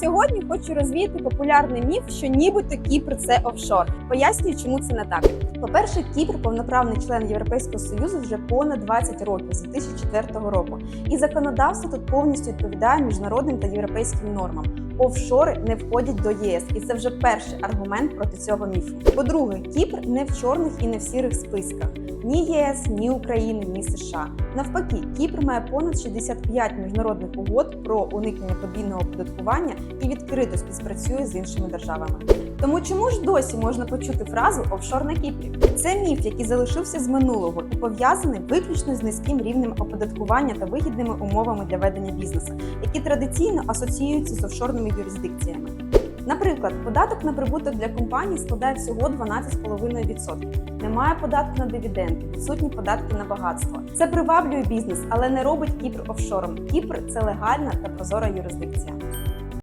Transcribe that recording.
Сьогодні хочу розвіяти популярний міф, що нібито Кіпр це офшор. Пояснюю, чому це не так. По-перше, Кіпр повноправний член Європейського союзу вже понад 20 років з 2004 року, і законодавство тут повністю відповідає міжнародним та європейським нормам. Офшори не входять до ЄС, і це вже перший аргумент проти цього міфу. По-друге, Кіпр не в чорних і не в сірих списках ні ЄС, ні України, ні США. Навпаки, Кіпр має понад 65 міжнародних угод про уникнення подвійного оподаткування і відкрито співпрацює з іншими державами. Тому чому ж досі можна почути фразу офшор на Кіпрі? Це міф, який залишився з минулого і пов'язаний виключно з низьким рівнем оподаткування та вигідними умовами для ведення бізнесу, які традиційно асоціюються з офшорними юрисдикціями. Наприклад, податок на прибуток для компаній складає всього 12,5%. Немає податку на дивіденди, відсутні податки на багатство. Це приваблює бізнес, але не робить Кіпр офшором. Кіпр це легальна та прозора юрисдикція.